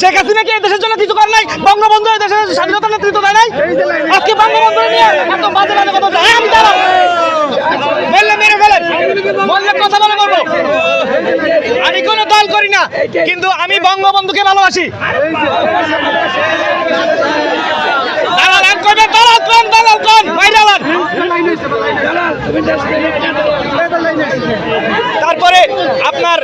শেখ হাসিনা কি দেশের জন্য কিছু করে নাই? বঙ্গবন্ধু দেশের স্বাধীনতা নেতৃত্ব দেয় নাই? আজকে বঙ্গবন্ধু নিয়ে কথা। এই আমি বললে কথা আমি কোনো দল করি না, কিন্তু আমি বঙ্গবন্ধুকে ভালোবাসি। মাইরালান তারপরে আপনার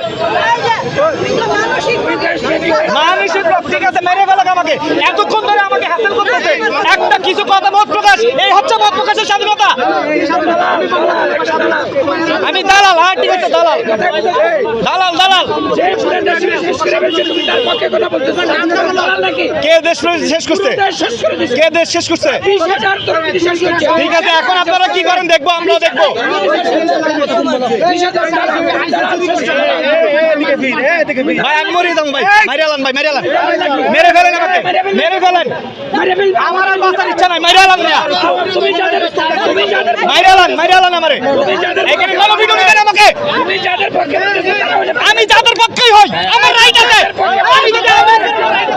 মানুষের ঠিক আছে মেরে ফেলাক আমাকে এতক্ষণ ধরে আমাকে হ্যাসেল করতেছে। একটা কিছু কথা মত প্রকাশ। এই হচ্ছে মত প্রকাশের স্বাধীনতা। আমি দালাল হ্যাঁ ঠিক আছে দালাল। দালাল দালাল। কে দেশ শেষ করছে? কে দেশ শেষ করছে? ঠিক আছে, এখন আপনারা কি করেন দেখব, আমরাও দেখব। ভাই আমি মরে যাব ভাই। মারি আলান ভাই মারি আলান মেরে ফেলেন আমাকে মেরে ফেলেন। আমার আর বাঁচার ইচ্ছা নাই মারি না। মারি আলান আমারে। এখানে কোনো ভিডিও দিবেন আমাকে? আমি যাদের পক্ষেই হই আমার রাইট আছে। আমি যদি আমার সৈনিক